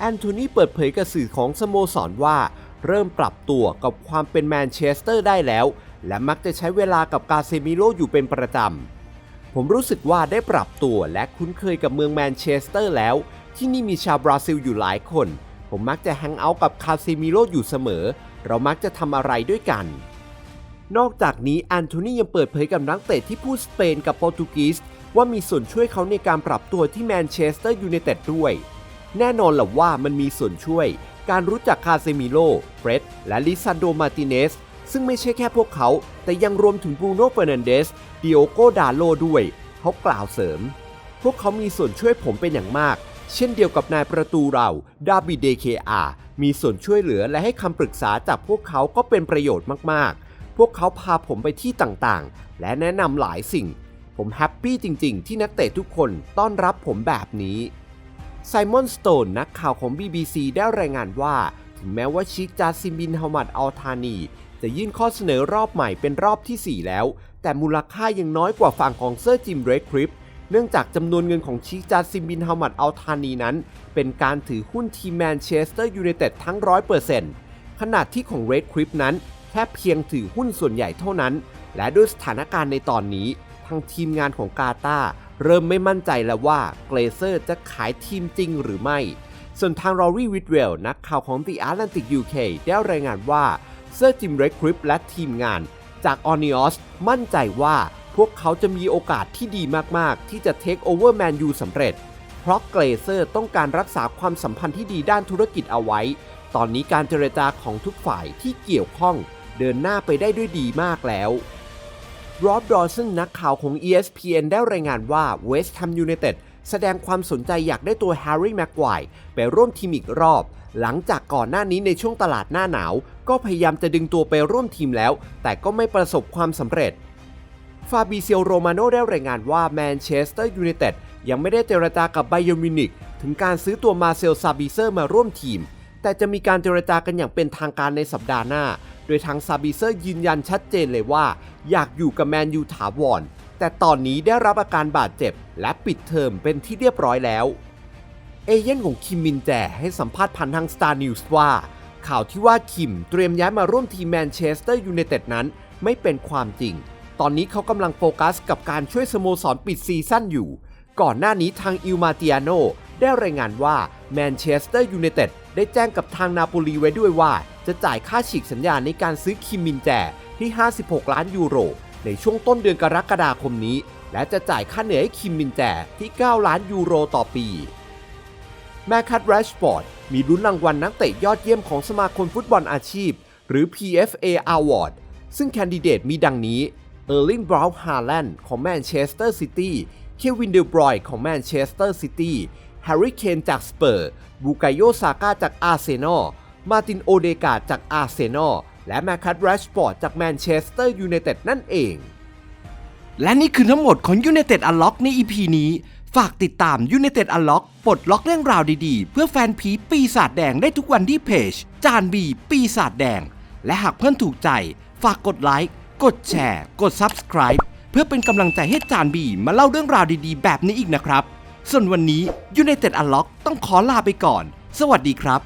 แอนโทนีเปิดเผยกับสื่อของสโมสรว่า เริ่มปรับตัวกับความเป็นแมนเชสเตอร์ได้แล้ว และมักจะใช้เวลากับกาเซมิโลอยู่เป็นประจำ ผมรู้สึกว่าได้ปรับตัวและคุ้นเคยกับเมืองแมนเชสเตอร์แล้ว ที่นี่มีชาวบราซิลอยู่หลายคน ผมมักจะแฮงเอาท์กับคาเซมิโลอยู่เสมอ เรามักจะทำอะไรด้วยกันนอกจากนี้แอนโทนียังเปิดเผยกับนักเตะที่พูดสเปนกับโปรตุเกสว่ามีส่วนช่วยเขาในการปรับตัวที่แมนเชสเตอร์ยูไนเต็ดด้วย แน่นอนแหละว่ามันมีส่วนช่วย การรู้จักคาเซมิโล เฟร็ด และลิซานโดมาติเนส ซึ่งไม่ใช่แค่พวกเขา แต่ยังรวมถึงบรูโน่เฟอร์นันเดสดิโอโกดาโลด้วย เขากล่าวเสริม พวกเขามีส่วนช่วยผมเป็นอย่างมาก เช่นเดียวกับนายประตูเรา ดาบิเดเคอามีส่วนช่วยเหลือและให้คำปรึกษาจากพวกเขาก็เป็นประโยชน์มากๆ พวกเขาพาผมไปที่ต่างๆ และแนะนำหลายสิ่ง ผมแฮปปี้จริง ๆ ที่นักเตะทุกคนต้อนรับผมแบบนี้ ไซมอนสโตนนักข่าวของ BBC ได้รายงานว่า ถึงแม้ว่าชิคจาซิมบินฮามัดอัลทานี จะยื่นข้อเสนอรอบใหม่เป็นรอบทีสี่ 4 แล้ว แต่มูลค่ายังน้อยกว่าฝั่งของเซอร์จิมเรดคริปเนื่องจากจำนวนเงินของชิคจาซิมบินฮามัดอัลทานีนั้น เป็นการถือหุ้นทีมแมนเชสเตอร์ยูไนเต็ดทั้ง 100%ขณะที่ของเรดคริปนั้นแค่เพียงถือหุ้นส่วนใหญ่เท่านั้น และด้วยสถานการณ์ในตอนนี้ ทางทีมงานของกาตาเริ่มไม่มั่นใจแล้วว่าเกรเซอร์จะขายทีมจริงหรือไม่ ส่วนทางรอรี่วิดเวลนักข่าวของ The Atlantic UK ได้รายงานว่าเซอร์จิมเรดคริปและทีมงาน จากออนิออสมั่นใจว่าพวกเขาจะมีโอกาสที่ดีมาก ๆ ที่จะเทคโอเวอร์แมนยูสำเร็จ เพราะเกรเซอร์ต้องการรักษาความสัมพันธ์ที่ดีด้านธุรกิจเอาไว้ ตอนนี้การเจรจาของทุกฝ่ายที่เกี่ยวข้อง เดินหน้าไปได้ด้วยดีมากแล้ว รอบดอสันนักข่าวของ ESPN ได้รายงานว่าเวสต์แฮมยูไนเต็ดแสดงความสนใจอยากได้ตัวแฮร์รี่แม็กไกว์ไปร่วมทีมอีกรอบ หลังจากก่อนหน้านี้ในช่วงตลาดหน้าหนาว ก็พยายามจะดึงตัวไปร่วมทีมแล้ว แต่ก็ไม่ประสบความสำเร็จ ฟาบิเซียโรมาโนได้รายงานว่าแมนเชสเตอร์ยูไนเต็ดยังไม่ได้เจรจากับไบเยอมินิกถึงการซื้อตัวมาเซลซาบิเซอร์มาร่วมทีม แต่จะมีการเจรจากันอย่างเป็นทางการในสัปดาห์หน้า โดยทางซาบิเซอร์ยืนยันชัดเจนเลยว่า อยากอยู่กับแมนยูถาวร แต่ตอนนี้ได้รับอาการบาดเจ็บ และปิดเทอมเป็นที่เรียบร้อยแล้ว เอเย่นของคิมมินแจให้สัมภาษณ์ผ่านทาง Star News ว่า ข่าวที่ว่าคิมเตรียมย้ายมาร่วมทีมแมนเชสเตอร์ยูไนเต็ดนั้น ไม่เป็นความจริง ตอนนี้เขากำลังโฟกัสกับการช่วยสโมสรปิดซีซั่นอยู่ ก่อนหน้านี้ทางอิลมาติอาโน ได้รายงานว่าแมนเชสเตอร์ยูไนเต็ดได้แจ้งกับทางนาโปลีไว้ด้วยว่า จะจ่ายค่าฉีกสัญญาในการซื้อคิมมินแจที่ 56 ล้านยูโร ในช่วงต้นเดือนกรกฎาคมนี้ และจะจ่ายค่าเหนื่อยให้คิมมินแจที่ 9 ล้านยูโรต่อปี แมคคัตแรชฟอร์ดมีลุ้นรางวัลนักเตะยอดเยี่ยมของสมาคมฟุตบอลอาชีพ หรือ PFA Award ซึ่งแคนดิเดตมีดังนี้เออร์ลิงบราวน์ฮาแลนด์ของแมนเชสเตอร์ซิตี้เควินเดบรอยของแมนเชสเตอร์ซิตี้ ฮร์รี่เคนจากสเปอร์ บูกายโยซาก้าจากอาร์เซนอล มาตินโอเดกาจากอาร์เซนอล และแมคคัตแรชฟอร์ดจากแมนเชสเตอร์ยูไนเต็ดนั่นเอง และนี่คือทั้งหมดของ United Unlock ใน EP นี้ ฝากติดตาม United Unlock ปลดล็อกเรื่องราวดีๆ เพื่อแฟนผีปีศาจแดงได้ทุกวันที่เพจ จานบีปีศาจแดง และหากเพื่อนถูกใจ ฝากกดไลค์กดแชร์ กด Subscribe เพื่อเป็นกำลังใจให้จานบีมาเล่าเรื่องราวดีๆ แบบนี้อีกนะครับ ส่วนวันนี้ยูเนเต็ดอัลล็อกต้องขอลาไปก่อน สวัสดีครับ